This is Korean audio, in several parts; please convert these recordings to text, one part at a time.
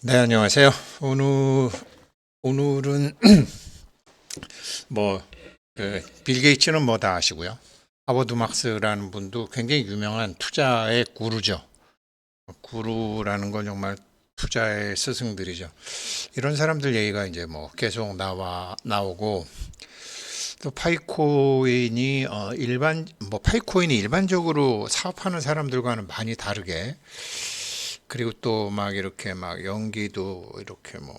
네, 안녕하세요. 오늘 오늘은 뭐 그, 빌 게이츠는 뭐 다 아시고요. 하버드 막스라는 분도 굉장히 유명한 투자의 구루죠. 구루라는 건 정말 투자의 스승들이죠. 이런 사람들 얘기가 이제 뭐 계속 나와 나오고 또 파이코인이 어 일반 뭐 파이코인이 일반적으로 사업하는 사람들과는 많이 다르게 그리고 또 막 이렇게 막 연기도 이렇게 뭐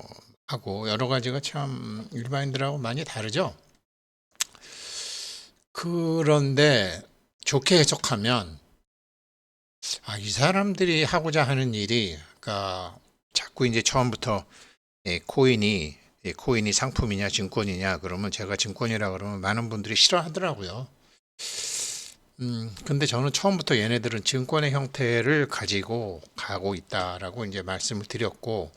하고 여러 가지가 참 일반인들하고 많이 다르죠. 그런데 좋게 해석하면 아, 이 사람들이 하고자 하는 일이 그러니까 자꾸 이제 처음부터 예, 코인이 예, 코인이 상품이냐 증권이냐 그러면 제가 증권이라 그러면 많은 분들이 싫어하더라고요. 음, 근데 저는 처음부터 얘네들은 증권의 형태를 가지고 가고 있다라고 이제 말씀을 드렸고,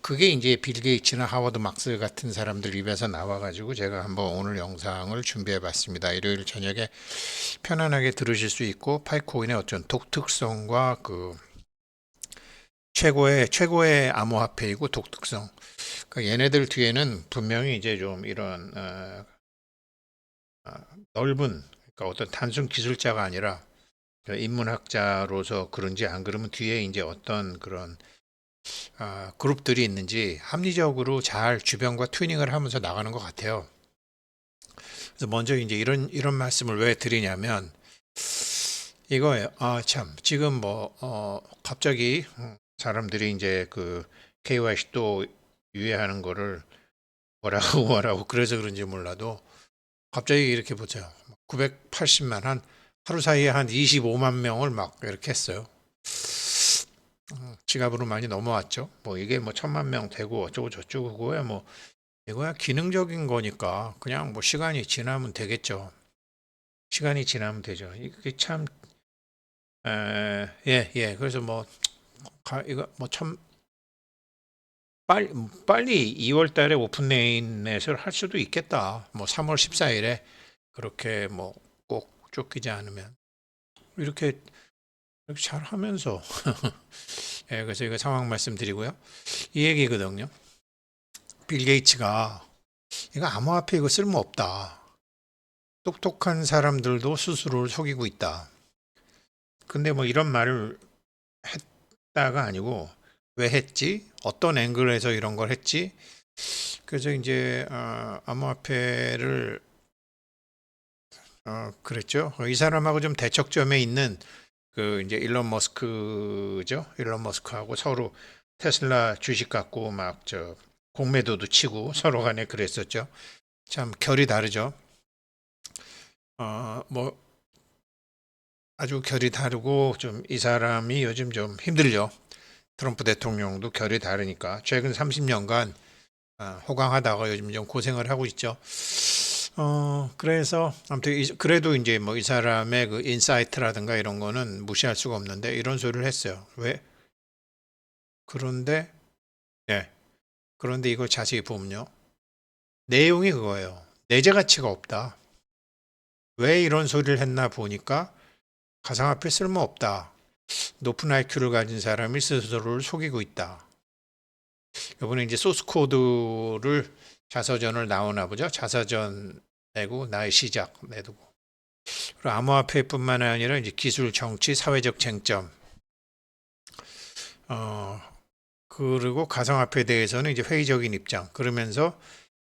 그게 이제 빌 게이츠나 하워드 막스 같은 사람들 입에서 나와가지고 제가 한번 오늘 영상을 준비해 봤습니다. 일요일 저녁에 편안하게 들으실 수 있고, 파이코인의 어떤 독특성과 그 최고의, 최고의 암호화폐이고 독특성. 그러니까 얘네들 뒤에는 분명히 이제 좀 이런, 어, 어, 넓은 그러니까 어떤 단순 기술자가 아니라 인문학자로서 그런지 안 그러면 뒤에 이제 어떤 그런 아, 그룹들이 있는지 합리적으로 잘 주변과 튜닝을 하면서 나가는 것 같아요. 그래서 먼저 이제 이런 이런 말씀을 왜 드리냐면 이거예요. 아, 참 지금 뭐 어, 갑자기 사람들이 이제 그 KYC 또 유예하는 거를 뭐라고 뭐라고 그래서 그런지 몰라도 갑자기 이렇게 보자. 980만 한 하루 사이에 한 25만 명을 막 이렇게 했어요. 어, 지갑으로 많이 넘어왔죠. 뭐 이게 뭐 천만 명 되고 어쩌고 저쩌고 그거야 뭐 이거야 기능적인 거니까 그냥 뭐 시간이 지나면 되겠죠. 시간이 지나면 되죠. 이게 참 예, 예. 그래서 뭐 가, 이거 뭐 참 빨리 빨리 2월 달에 오픈레인넷을 할 수도 있겠다. 뭐 3월 14일에 그렇게 뭐 꼭 쫓기지 않으면 이렇게 잘 하면서 예, 그래서 이거 상황 말씀드리고요. 이 얘기거든요. 빌 게이츠가 이거 암호화폐 이거 쓸모 없다. 똑똑한 사람들도 스스로를 속이고 있다. 근데 뭐 이런 말을 했다가 아니고 왜 했지? 어떤 앵글에서 이런 걸 했지? 그래서 이제 어, 암호화폐를 어, 그랬죠. 이 사람하고 좀 대척점에 있는 그 이제 일론 머스크죠. 일론 머스크하고 서로 테슬라 주식 갖고 막 저 공매도도 치고 서로 간에 그랬었죠. 참 결이 다르죠. 어, 뭐 아주 결이 다르고 좀 이 사람이 요즘 좀 힘들죠. 트럼프 대통령도 결이 다르니까 최근 30년간 아, 호강하다가 요즘 좀 고생을 하고 있죠. 어, 그래서 아무튼 이- 그래도 이제 뭐 이 사람의 그 인사이트라든가 이런 거는 무시할 수가 없는데 이런 소리를 했어요. 왜? 그런데 예. 그런데 이걸 자세히 보면요. 내용이 그거예요. 내재 가치가 없다. 왜 이런 소리를 했나 보니까 가상화폐 쓸모 없다. 높은 IQ를 가진 사람이 스스로를 속이고 있다. 이번에 이제 소스 코드를 자서전을 나오나 보죠. 자서전 내고 나의 시작 내두고. 그리고 암호화폐뿐만 아니라 이제 기술, 정치, 사회적 쟁점. 어 그리고 가상화폐에 대해서는 이제 회의적인 입장. 그러면서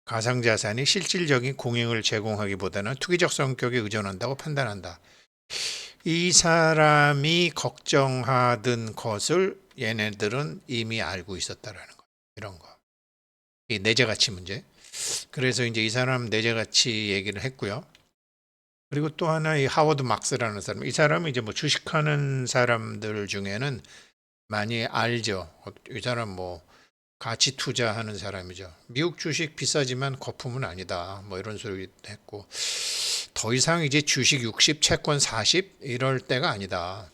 가상자산이 실질적인 공익을 제공하기보다는 투기적 성격에 의존한다고 판단한다. 이 사람이 걱정하던 것을 얘네들은 이미 알고 있었다라는 거. 이런 거. 이 내재 가치 문제. 그래서 이제 이 사람 내재 가치 얘기를 했고요. 그리고 또 하나 이 하워드 막스라는 사람. 이 사람은 이제 뭐 주식하는 사람들 중에는 많이 알죠. 어, 이 사람 뭐 가치 투자하는 사람이죠. 미국 주식 비싸지만 거품은 아니다. 뭐 이런 소리 했고 더 이상 이제 주식 60, 채권 40 이럴 때가 아니다.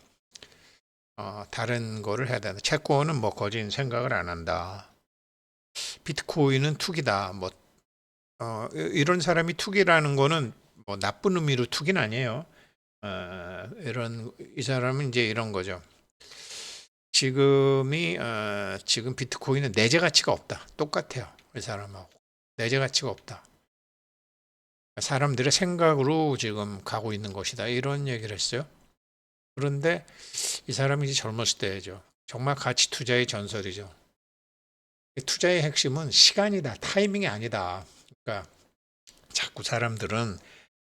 어, 다른 거를 해야 된다. 채권은 뭐 거진 생각을 안 한다. 비트코인은 투기다. 뭐 어, 이- 이런 사람이 투기라는 거는 뭐 나쁜 의미로 투기는 아니에요. 어, 이런 이 사람은 이제 이런 거죠. 지금이 어, 지금 비트코인은 내재 가치가 없다. 똑같아요. 이 사람하고 내재 가치가 없다. 사람들의 생각으로 지금 가고 있는 것이다. 이런 얘기를 했어요. 그런데 이 사람이 이제 젊었을 때죠. 정말 가치 투자의 전설이죠. 이 투자의 핵심은 시간이다. 타이밍이 아니다. 그러니까 자꾸 사람들은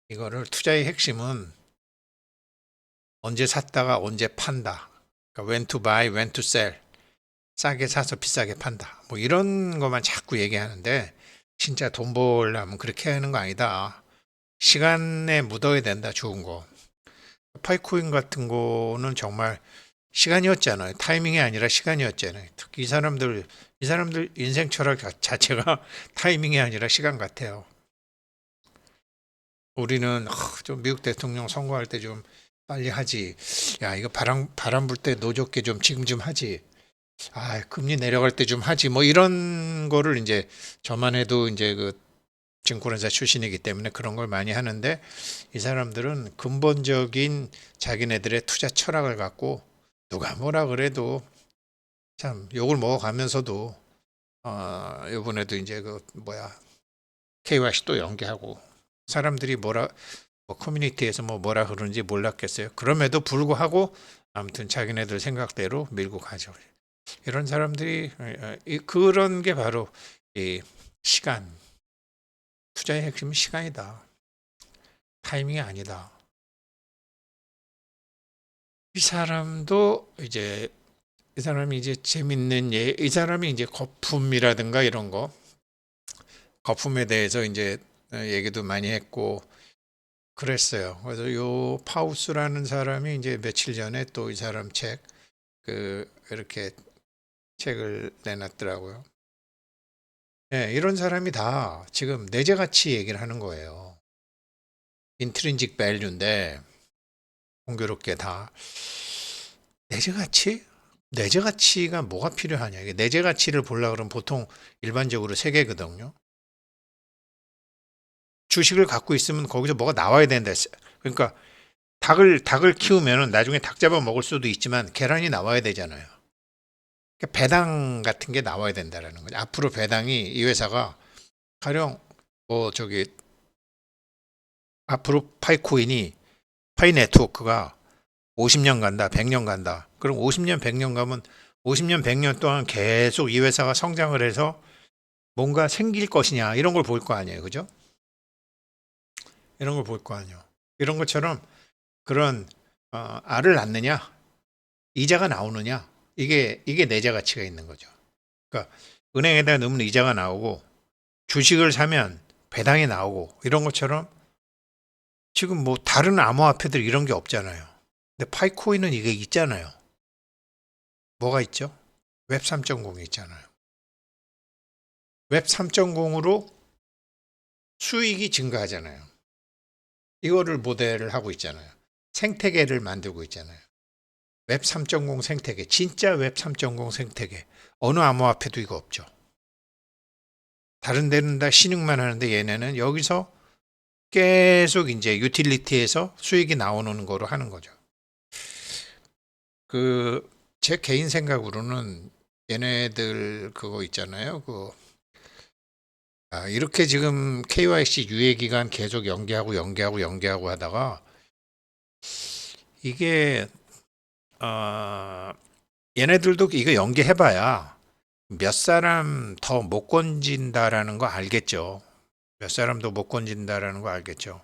이거를 투자의 핵심은 언제 샀다가 언제 판다. 그러니까 when to buy, when to sell. 싸게 사서 비싸게 판다. 뭐 이런 것만 자꾸 얘기하는데 진짜 돈 벌려면 그렇게 하는 거 아니다. 시간에 묻어야 된다. 좋은 거. 파이코인 같은 거는 정말 시간이었잖아요. 타이밍이 아니라 시간이었잖아요. 특히 이 사람들 이 사람들 인생 철학 자- 자체가 타이밍이 아니라 시간 같아요. 우리는 아, 좀 미국 대통령 선거할 때 좀 빨리 하지. 야 이거 바람 바람 불 때 노좋게 좀 지금 좀 하지. 아 금리 내려갈 때 좀 하지. 뭐 이런 거를 이제 저만 해도 이제 그 증권회사 출신이기 때문에 그런 걸 많이 하는데 이 사람들은 근본적인 자기네들의 투자 철학을 갖고 누가 뭐라 그래도 참 욕을 먹어가면서도 어 이번에도 이제 그 뭐야 KYC 또 연계하고 사람들이 뭐라 뭐 커뮤니티에서 뭐 뭐라 그러는지 몰랐겠어요. 그럼에도 불구하고 아무튼 자기네들 생각대로 밀고 가죠. 이런 사람들이 어, 어, 이- 그런 게 바로 이 시간 투자의 핵심은 시간이다. 타이밍이 아니다. 이 사람도 이제 이 사람이 이제 재밌는 예, 이 사람이 이제 거품이라든가 이런 거 거품에 대해서 이제 어, 얘기도 많이 했고 그랬어요. 그래서 요 파우스라는 사람이 이제 며칠 전에 또 이 사람 책 그 이렇게 책을 내놨더라고요. 네, 이런 사람이 다 지금 내재 가치 얘기를 하는 거예요. 인트린직 밸류인데 공교롭게 다 내재 가치? 내재 가치가 뭐가 필요하냐? 이게 내재 가치를 보려 그러면 보통 일반적으로 세 개거든요. 주식을 갖고 있으면 거기서 뭐가 나와야 된다. 그러니까 닭을 닭을 키우면은 나중에 닭 잡아 먹을 수도 있지만 계란이 나와야 되잖아요. 그러니까 배당 같은 게 나와야 된다라는 거죠. 앞으로 배당이 이 회사가 가령 뭐 저기 앞으로 파이코인이 파이 네트워크가 50년 간다, 100년 간다. 그럼 50년, 100년 가면 50년, 100년 동안 계속 이 회사가 성장을 해서 뭔가 생길 것이냐 이런 걸 볼 거 아니에요, 그죠? 이런 걸 볼 거 아니에요. 이런 것처럼 그런 어, 알을 낳느냐, 이자가 나오느냐 이게 이게 내재 가치가 있는 거죠. 그러니까 은행에다 넣으면 이자가 나오고 주식을 사면 배당이 나오고 이런 것처럼 지금 뭐 다른 암호화폐들 이런 게 없잖아요. 근데 파이코인은 이게 있잖아요. 뭐가 있죠? 웹 3.0이 있잖아요. 웹 3.0으로 수익이 증가하잖아요. 이거를 모델을 하고 있잖아요. 생태계를 만들고 있잖아요. 웹 3.0 생태계, 진짜 웹 3.0 생태계. 어느 암호화폐도 이거 없죠. 다른 데는 다 신용만 하는데 얘네는 여기서 계속 이제 유틸리티에서 수익이 나오는 거로 하는 거죠. 그 제 개인 생각으로는 얘네들 그거 있잖아요. 그 아, 이렇게 지금 KYC 유예 기간 계속 연기하고 연기하고 연기하고 하다가 이게 어, 얘네들도 이거 연기해봐야 몇 사람 더 못 건진다라는 거 알겠죠. 몇 사람도 못 건진다라는 거 알겠죠.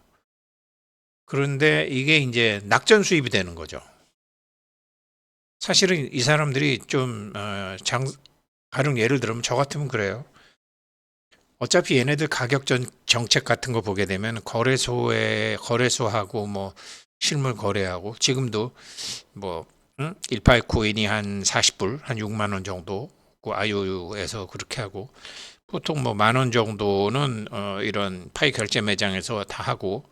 그런데 이게 이제 낙전 수입이 되는 거죠. 사실은 이 사람들이 좀 어, 장, 가령 예를 들면 저 같으면 그래요. 어차피 얘네들 가격 전 정책 같은 거 보게 되면 거래소에 거래소하고 뭐 실물 거래하고 지금도 뭐 응? 18 코인이 한 40불, 한 6만 원 정도 그 IOU에서 그렇게 하고 보통 뭐 만 원 정도는 어 이런 파이 결제 매장에서 다 하고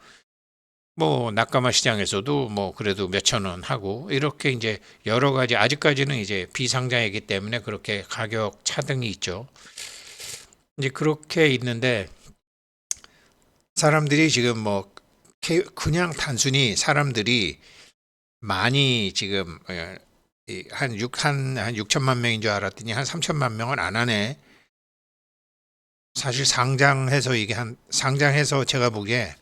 뭐 낙가마 시장에서도 뭐 그래도 몇천 원 하고 이렇게 이제 여러 가지 아직까지는 이제 비상장이기 때문에 그렇게 가격 차등이 있죠. 이제 그렇게 있는데 사람들이 지금 뭐 그냥 단순히 사람들이 많이 지금 예, 이한 6, 한, 한 6천만 명인 줄 알았더니 한 3천만 명은 안 하네. 사실 상장해서 이게 한, 상장해서 제가 보기에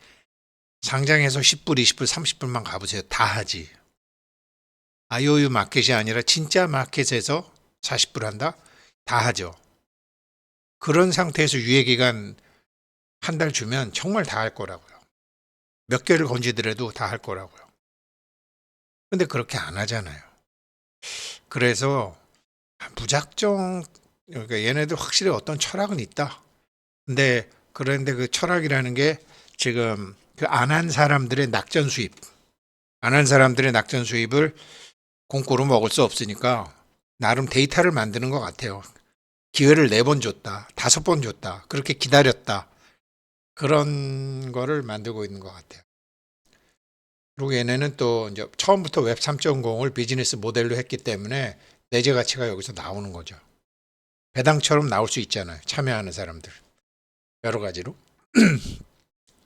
상장해서 10불, 20불, 30불만 가보세요. 다 하지. IOU 마켓이 아니라 진짜 마켓에서 40불 한다? 다 하죠. 그런 상태에서 유예기간 한 달 주면 정말 다 할 거라고요. 몇 개를 건지더라도 다 할 거라고요. 근데 그렇게 안 하잖아요. 그래서 무작정 그러니까 얘네들 확실히 어떤 철학은 있다. 근데 그런데 그 철학이라는 게 지금 그 안 한 사람들의 낙전 수입, 안 한 사람들의 낙전 수입을 공고로 먹을 수 없으니까 나름 데이터를 만드는 것 같아요. 기회를 네 번 줬다, 다섯 번 줬다, 그렇게 기다렸다. 그런 거를 만들고 있는 것 같아요. 그리고 얘네는 또 이제 처음부터 웹 3.0을 비즈니스 모델로 했기 때문에 내재 가치가 여기서 나오는 거죠. 배당처럼 나올 수 있잖아요. 참여하는 사람들. 여러 가지로.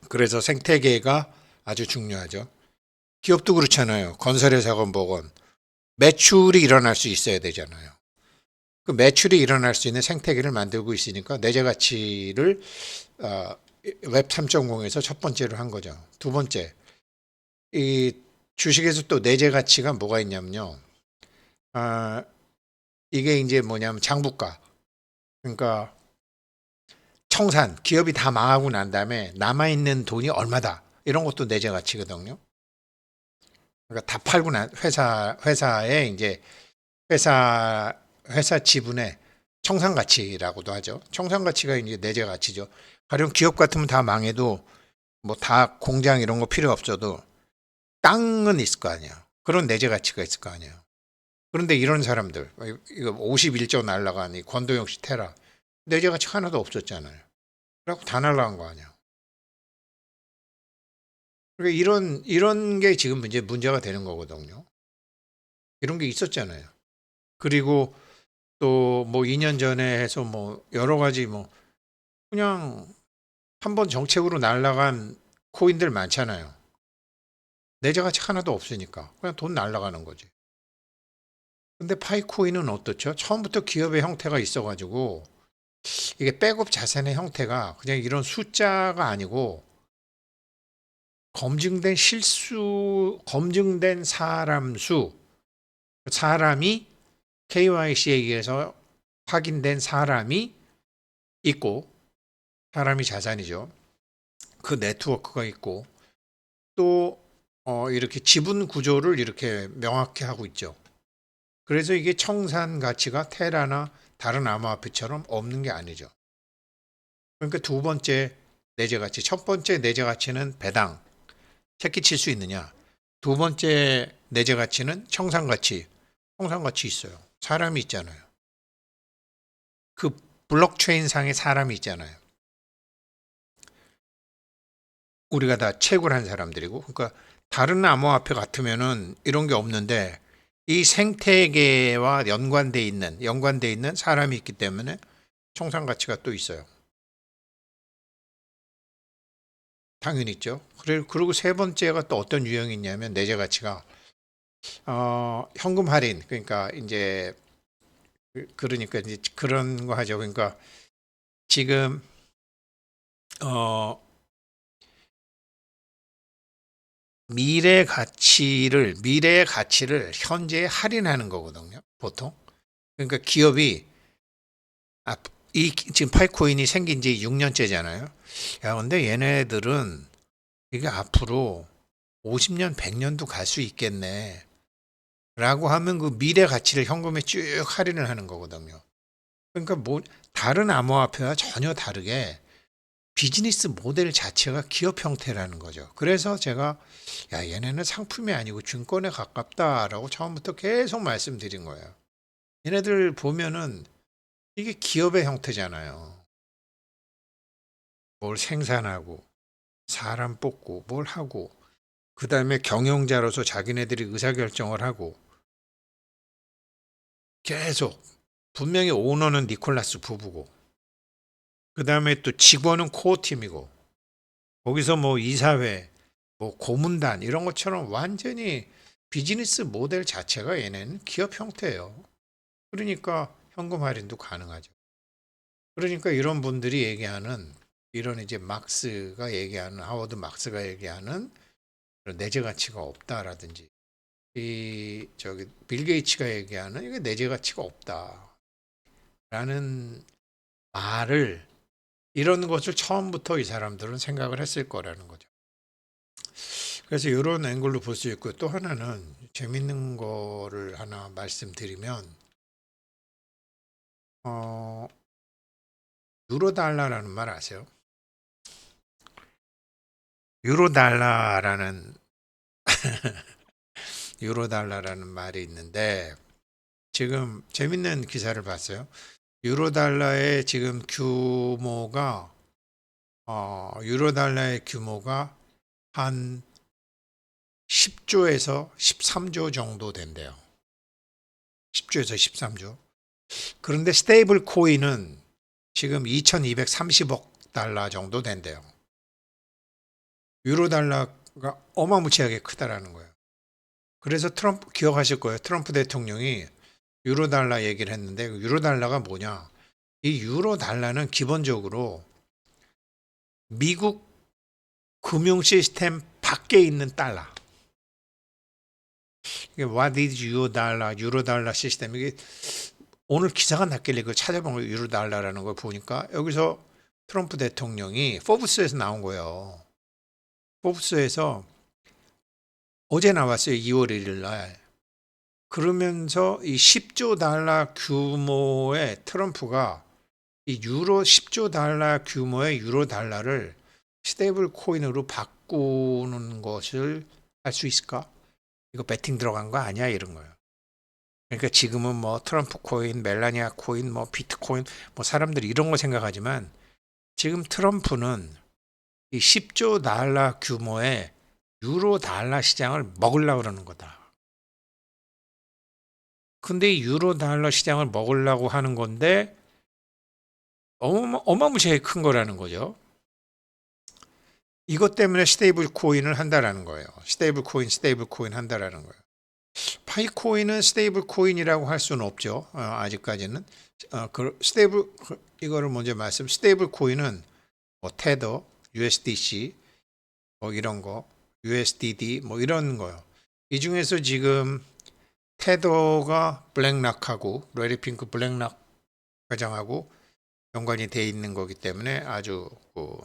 그래서 생태계가 아주 중요하죠. 기업도 그렇잖아요. 건설회사건 뭐건 매출이 일어날 수 있어야 되잖아요. 그 매출이 일어날 수 있는 생태계를 만들고 있으니까 내재 가치를 어, 웹 3.0에서 첫 번째로 한 거죠. 두 번째, 이 주식에서 또 내재 가치가 뭐가 있냐면요. 아, 이게 이제 뭐냐면 장부가. 그러니까 청산, 기업이 다 망하고 난 다음에 남아있는 돈이 얼마다. 이런 것도 내재 가치거든요. 그러니까 다 팔고 난 회사, 회사에 이제 회사, 회사 지분의 청산 가치라고도 하죠. 청산 가치가 이제 내재 가치죠. 가령 기업 같으면 다 망해도 뭐 다 공장 이런 거 필요 없어도 땅은 있을 거 아니야. 그런 내재 가치가 있을 거 아니야. 그런데 이런 사람들, 이거 51조 날라간 이 권도영 씨 테라, 내재 가치 하나도 없었잖아요. 그래갖고 다 날라간 거 아니야. 그러니까 이런, 이런 게 지금 이제 문제가 되는 거거든요. 이런 게 있었잖아요. 그리고 또 뭐 2년 전에 해서 뭐 여러 가지 뭐 그냥 한 번 정책으로 날라간 코인들 많잖아요. 내재 가치 하나도 없으니까 그냥 돈 날라가는 거지. 근데 파이코인은 어떻죠? 처음부터 기업의 형태가 있어가지고 이게 백업 자산의 형태가 그냥 이런 숫자가 아니고 검증된 실수, 검증된 사람 수, 사람이 KYC에 의해서 확인된 사람이 있고 사람이 자산이죠. 그 네트워크가 있고 또 어, 이렇게 지분 구조를 이렇게 명확히 하고 있죠. 그래서 이게 청산 가치가 테라나 다른 암호화폐처럼 없는 게 아니죠. 그러니까 두 번째 내재 가치, 첫 번째 내재 가치는 배당, 새끼 칠 수 있느냐. 두 번째 내재 가치는 청산 가치, 청산 가치 있어요. 사람이 있잖아요. 그 블록체인 상에 사람이 있잖아요. 우리가 다 채굴 한 사람들이고, 그러니까 다른 암호화폐 같으면은 이런 게 없는데 이 생태계와 연관돼 있는 연관돼 있는 사람이 있기 때문에 청산 가치가 또 있어요. 당연히 있죠. 그리고 그리고 세 번째가 또 어떤 유형이 있냐면 내재 가치가 어, 현금 할인 그러니까 이제 그- 그러니까 이제 그런 거 하죠. 그러니까 지금 어 미래 가치를 미래의 가치를 현재에 할인하는 거거든요. 보통. 그러니까 기업이 아, 이 지금 파이코인이 생긴 지 6년째잖아요. 야, 근데 얘네들은 이게 앞으로 50년, 100년도 갈 수 있겠네. 라고 하면 그 미래 가치를 현금에 쭉 할인을 하는 거거든요. 그러니까 뭐 다른 암호화폐와 전혀 다르게 비즈니스 모델 자체가 기업 형태라는 거죠. 그래서 제가 야 얘네는 상품이 아니고 증권에 가깝다라고 처음부터 계속 말씀드린 거예요. 얘네들 보면은 이게 기업의 형태잖아요. 뭘 생산하고 사람 뽑고 뭘 하고 그 다음에 경영자로서 자기네들이 의사결정을 하고 계속 분명히 오너는 니콜라스 부부고 그 다음에 또 직원은 코어 팀이고 거기서 뭐 이사회, 뭐 고문단 이런 것처럼 완전히 비즈니스 모델 자체가 얘네는 기업 형태예요. 그러니까 현금 할인도 가능하죠. 그러니까 이런 분들이 얘기하는 이런 이제 막스가 얘기하는 하워드 막스가 얘기하는 내재 가치가 없다라든지 이 저기 빌 게이츠가 얘기하는 이게 내재 가치가 없다라는 말을 이런 것을 처음부터 이 사람들은 생각을 했을 거라는 거죠. 그래서 이런 앵글로 볼 수 있고 또 하나는 재밌는 거를 하나 말씀드리면 어 유로 달러라는 말 아세요? 유로 달러라는 유로 달러라는 말이 있는데 지금 재밌는 기사를 봤어요. 유로 달러의 지금 규모가 어 유로 달러의 규모가 한 10조에서 13조 정도 된대요. 10조에서 13조. 그런데 스테이블 코인은 지금 2230억 달러 정도 된대요. 유로 달러가 어마무시하게 크다라는 거예요. 그래서 트럼프 기억하실 거예요. 트럼프 대통령이 유로 달러 얘기를 했는데 그 유로 달러가 뭐냐? 이 유로 달러는 기본적으로 미국 금융 시스템 밖에 있는 달러. 이게 what is euro 달러, 유로 달러 시스템 이게 오늘 기사가 났길래 그걸 찾아본 거예요. 유로 달러라는 걸 보니까 여기서 트럼프 대통령이 포브스에서 나온 거예요. 포브스에서 어제 나왔어요. 2월 1일 날. 그러면서 이 10조 달러 규모의 트럼프가 이 유로 10조 달러 규모의 유로 달러를 스테이블 코인으로 바꾸는 것을 할 수 있을까? 이거 배팅 들어간 거 아니야? 이런 거예요. 그러니까 지금은 뭐 트럼프 코인, 멜라니아 코인, 뭐 비트코인, 뭐 사람들이 이런 거 생각하지만 지금 트럼프는 이 10조 달러 규모의 유로 달러 시장을 먹으려고 그러는 거다. 근데 이 유로 달러 시장을 먹으려고 하는 건데 어마, 어마무시하게 큰 거라는 거죠. 이것 때문에 스테이블 코인을 한다라는 거예요. 스테이블 코인, 스테이블 코인 한다라는 거예요. 파이코인은 스테이블 코인이라고 할 수는 없죠. 어, 아직까지는 어, 그 스테이블 그, 이거를 먼저 말씀. 스테이블 코인은 뭐 테더, USDC 뭐 이런 거, USDD 뭐 이런 거요. 이 중에서 지금 테더가 블랙락하고 레리핑크 블랙락 과장하고 연관이 돼 있는 거기 때문에 아주 그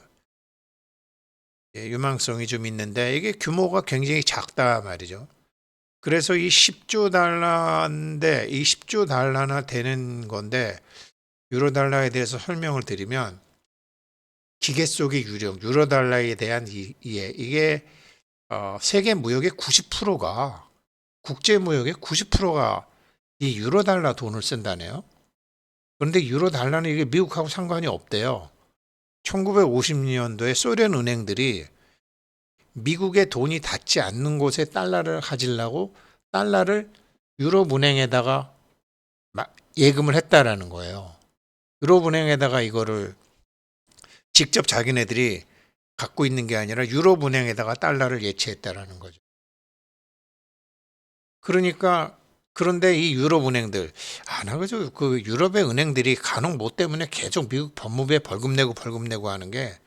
예, 유망성이 좀 있는데 이게 규모가 굉장히 작다 말이죠. 그래서 이 10조 달러인데 이 10조 달러나 되는 건데 유로 달러에 대해서 설명을 드리면 기계 속의 유령 유로 달러에 대한 이, 이해 이게 어, 세계 무역의 90%가 국제 무역의 90%가 이 유로 달러 돈을 쓴다네요. 그런데 유로 달러는 이게 미국하고 상관이 없대요. 1950년도에 소련 은행들이 미국의 돈이 닿지 않는 곳에 달러를 가지려고 달러를 유럽 은행에다가 예금을 했다라는 거예요. 유럽 은행에다가 이거를 직접 자기네들이 갖고 있는 게 아니라 유럽 은행에다가 달러를 예치했다라는 거죠. 그러니까 그런데 이 유럽 은행들 아나 그죠 그 유럽의 은행들이 간혹 뭐 때문에 계속 미국 법무부에 벌금 내고 벌금 내고 하는 게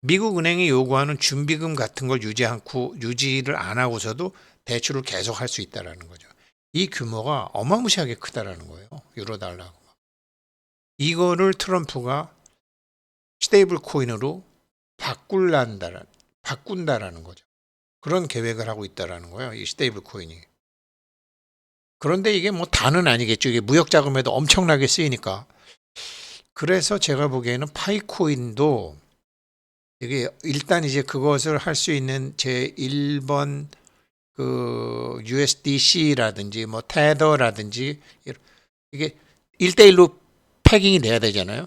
미국 은행이 요구하는 준비금 같은 걸 유지 않고 유지를 안 하고서도 대출을 계속 할 수 있다라는 거죠. 이 규모가 어마무시하게 크다라는 거예요. 유로 달러가. 이거를 트럼프가 스테이블 코인으로 바꿀란다라 바꾼다라는 거죠. 그런 계획을 하고 있다라는 거예요. 이 스테이블 코인이. 그런데 이게 뭐 다는 아니겠죠. 이게 무역 자금에도 엄청나게 쓰이니까. 그래서 제가 보기에는 파이코인도 이게 일단 이제 그것을 할 수 있는 제 1번 그 USDC라든지 뭐 테더라든지 이게 1대1로 패깅이 돼야 되잖아요.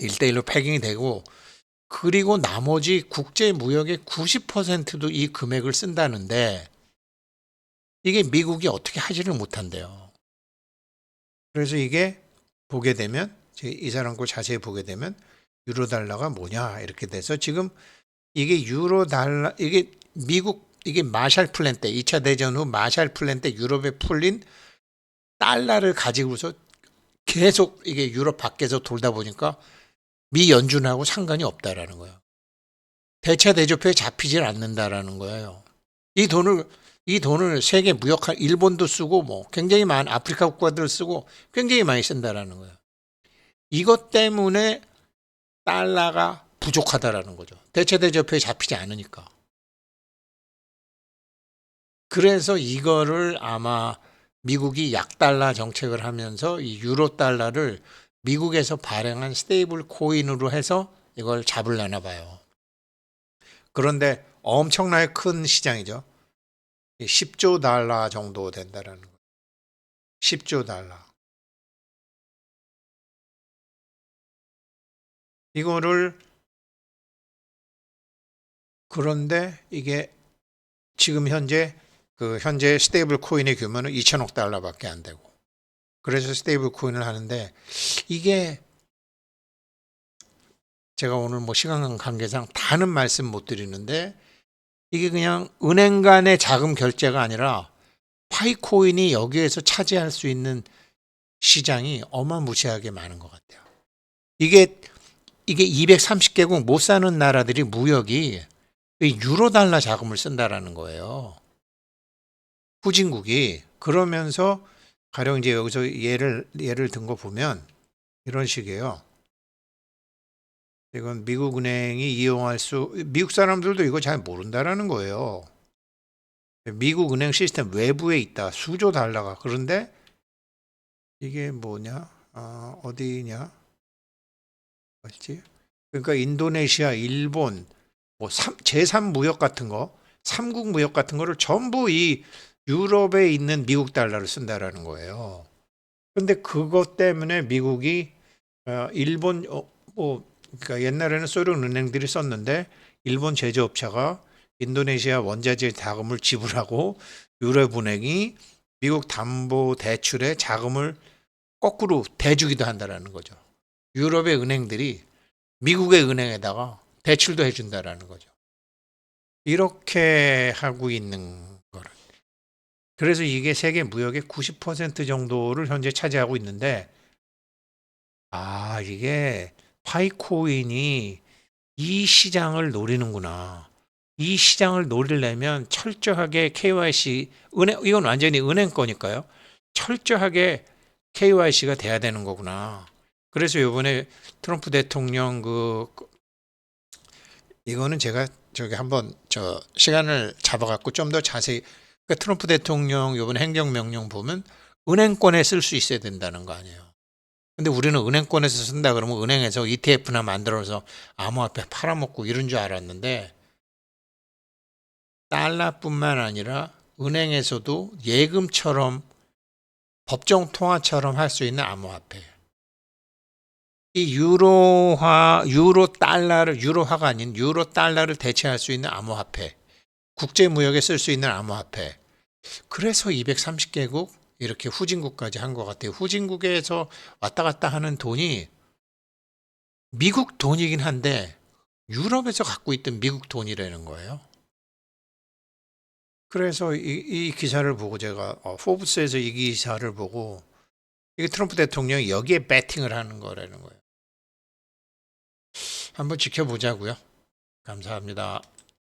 1대1로 패깅이 되고 그리고 나머지 국제 무역의 90%도 이 금액을 쓴다는데 이게 미국이 어떻게 하지를 못한대요. 그래서 이게 보게 되면 이 사람 걸 자세히 보게 되면 유로 달러가 뭐냐 이렇게 돼서 지금 이게 유로 달러 이게 미국 이게 마샬 플랜 때 2차 대전 후 마샬 플랜 때 유럽에 풀린 달러를 가지고서 계속 이게 유럽 밖에서 돌다 보니까 미 연준하고 상관이 없다라는 거예요. 대차 대조표에 잡히질 않는다라는 거예요. 이 돈을 이 돈을 세계 무역할 일본도 쓰고 뭐 굉장히 많은 아프리카 국가들 쓰고 굉장히 많이 쓴다라는 거예요. 이것 때문에 달러가 부족하다라는 거죠. 대체 대조표에 잡히지 않으니까. 그래서 이거를 아마 미국이 약달러 정책을 하면서 이 유로 달러를 미국에서 발행한 스테이블 코인으로 해서 이걸 잡으려나 봐요. 그런데 엄청나게 큰 시장이죠. 10조 달러 정도 된다라는 거예요. 10조 달러. 이거를 그런데 이게 지금 현재 그 현재 스테이블 코인의 규모는 2천억 달러밖에 안 되고 그래서 스테이블 코인을 하는데 이게 제가 오늘 뭐 시간 관계상 다는 말씀 못 드리는데 이게 그냥 은행 간의 자금 결제가 아니라 파이코인이 여기에서 차지할 수 있는 시장이 어마무시하게 많은 것 같아요. 이게 이게 230개국 못 사는 나라들이 무역이 이 유로 달러 자금을 쓴다라는 거예요. 후진국이 그러면서 가령 이제 여기서 예를 예를 든 거 보면 이런 식이에요. 이건 미국 은행이 이용할 수 미국 사람들도 이거 잘 모른다라는 거예요. 미국 은행 시스템 외부에 있다 수조 달러가 그런데 이게 뭐냐 아, 어디냐 뭐지 그러니까 인도네시아 일본 뭐 삼- 제3 무역 같은 거 삼국 무역 같은 거를 전부 이 유럽에 있는 미국 달러를 쓴다라는 거예요. 근데 그것 때문에 미국이 어, 일본 어, 뭐 그러니까 옛날에는 소련 은행들이 썼는데 일본 제조업체가 인도네시아 원자재 자금을 지불하고 유럽 은행이 미국 담보 대출에 자금을 거꾸로 대주기도 한다라는 거죠. 유럽의 은행들이 미국의 은행에다가 대출도 해준다라는 거죠. 이렇게 하고 있는 거를. 그래서 이게 세계 무역의 90% 정도를 현재 차지하고 있는데, 아, 이게 파이코인이 이 시장을 노리는구나. 이 시장을 노리려면 철저하게 KYC, 은행, 이건 완전히 은행 거니까요. 철저하게 KYC가 돼야 되는 거구나. 그래서 이번에 트럼프 대통령 그 이거는 제가 저기 한번 저 시간을 잡아 갖고 좀 더 자세히 그 트럼프 대통령 이번 행정 명령 보면 은행권에 쓸 수 있어야 된다는 거 아니에요. 근데 우리는 은행권에서 쓴다 그러면 은행에서 ETF나 만들어서 암호화폐 팔아먹고 이런 줄 알았는데 달러뿐만 아니라 은행에서도 예금처럼 법정 통화처럼 할 수 있는 암호화폐. 이 유로화, 유로 달러를 유로화가 아닌 유로 달러를 대체할 수 있는 암호화폐. 국제 무역에 쓸 수 있는 암호화폐. 그래서 230개국 이렇게 후진국까지 한 것 같아요. 후진국에서 왔다 갔다 하는 돈이 미국 돈이긴 한데 유럽에서 갖고 있던 미국 돈이라는 거예요. 그래서 이, 이 기사를 보고 제가 어, 포브스에서 이 기사를 보고 이게 트럼프 대통령이 여기에 배팅을 하는 거라는 거예요. 한번 지켜보자고요. 감사합니다.